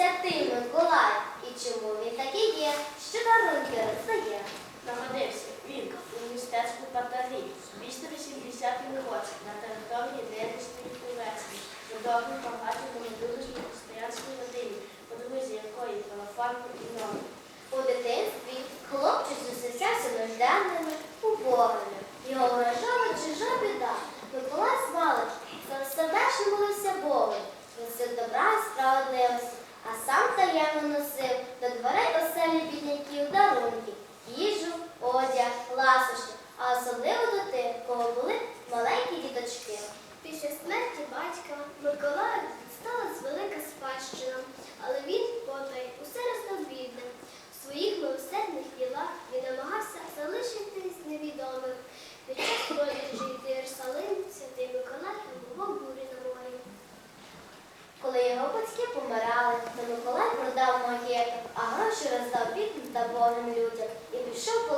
святий Миколай і чому він такий є, що дарунки роздає. Нагодився він у містечку Патарі, 280 виходів на території Денницької Кулецькі, недобрі багаті молодужні християнській родині, по друзі якої телефон і номер. У дитинстві хлопчик зустрічався нужденними уборами. Його вражала чужа біда. Миколай звалить, сердечно молився Богу, Він добра і справедливості а сам таємно носив до дверей оселі бідняків дарунки, їжу, одяг, ласощі, а особливо до тих, кого були маленькі діточки. Після смерті батька Миколаю сталася велика спадщина, але він потай усе роздав бідним. У своїх милосердних ділах він намагався залишитись невідомим. Під час подорожі в Єрусалим святий Миколай гамував бурі. Коли його батьки помирали, то Миколай продав маєток, а гроші роздав бідним та богим людям і пішов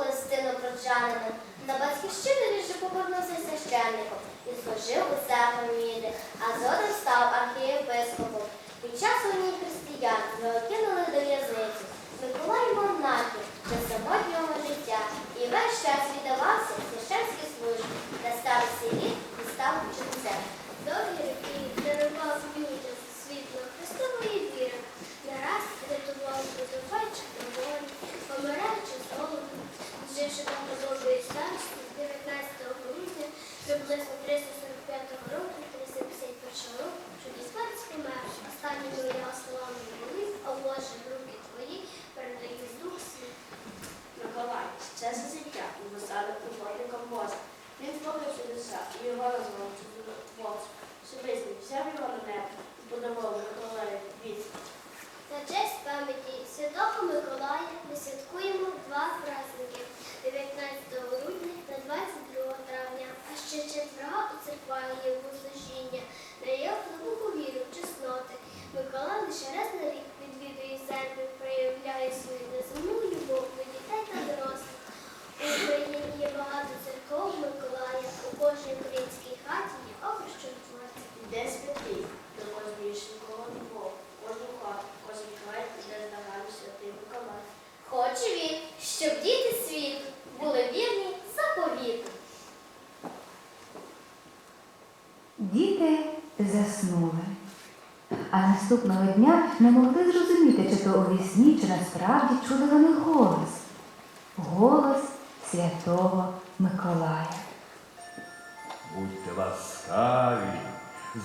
прочанином. На батьківщину він же повернувся священником і служив у Серафиміди, а згодом став архієпископом. Під час війни християн його кинули до в'язниці. Миколай мав напір до самотнього життя і весь час віддавався священській службі на старості літ і став ченцем. 351 року, смерть помер. Останніми його словами молив, а Боже, руки твої передаю дух свій. Миколай, це за життя і посадив угодником Божа. Він творив чудеса і його назвав чудотворцем. Всевишній взяв його на небо і подарував Миколаю вість. На честь пам'яті Святого Миколая ми святкуємо два праздники 19 грудня та 22 травня, а ще четверга у церквах є богослужіння, на його глибоку віру, чесноти. Миколай лише раз на рік відвідує церкви, проявляє свою неземну любов до дітей та дорослих. У Україні є багато церков Миколая, у кожній українській хаті є образ чудотворця. Іде святий, до кожної школи Бог, кожну хату, кожен край, де здагає святий Миколай. Хоче він, щоб діти світу були вірні заповіту. Діти заснули. А наступного дня не могли зрозуміти, чи то у вісні, чи насправді чули вони голос. Голос святого Миколая. Будьте ласкаві,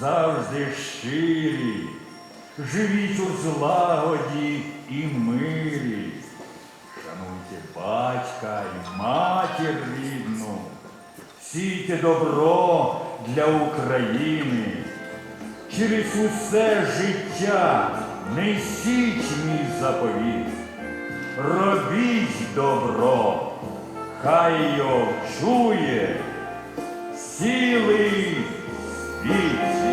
завжди щирі, живіть у злагоді і мирі. Шануйте батька і матір рідну, сійте добро для України. Через усе життя несіть мій заповіт. Робіть добро, хай його чує цілий світ.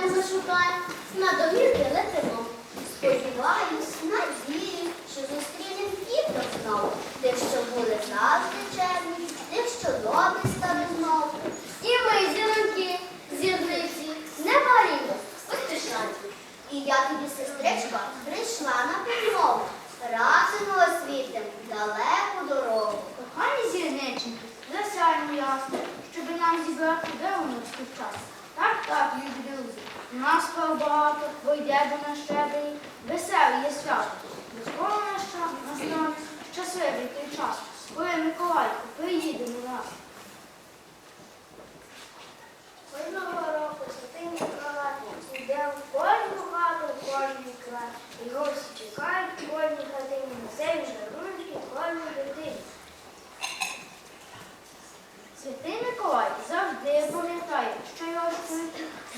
не зашукай, на домівки летимо. Сподіваюсь, надію, що зустрінем вітер знов, де що буде завжди червні, де що добрий стане знов. І ми, зіронки, зірниці, не парімо, поспішаємо. І я тобі, сестричка, прийшла на Настав багато, вийде до нас веселі є свято. Доскоро наш настане щасливий той час. Коли Миколайку, приїде до нас. Кожного року святий Миколай йде в кожну хату, в кожній край. І гості чекають в години, хатині, на землі дарунки кожній дитині. Святий Миколай завжди пам'ятає, що його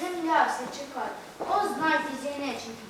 земля все чекає. О, знайте, зінеченьки,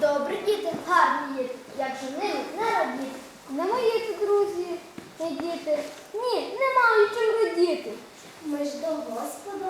Добрі діти, гарні є, же ними не радіти. Не мої друзі, не діти. Ні, не маю чим радіти. Ми ж до Господа.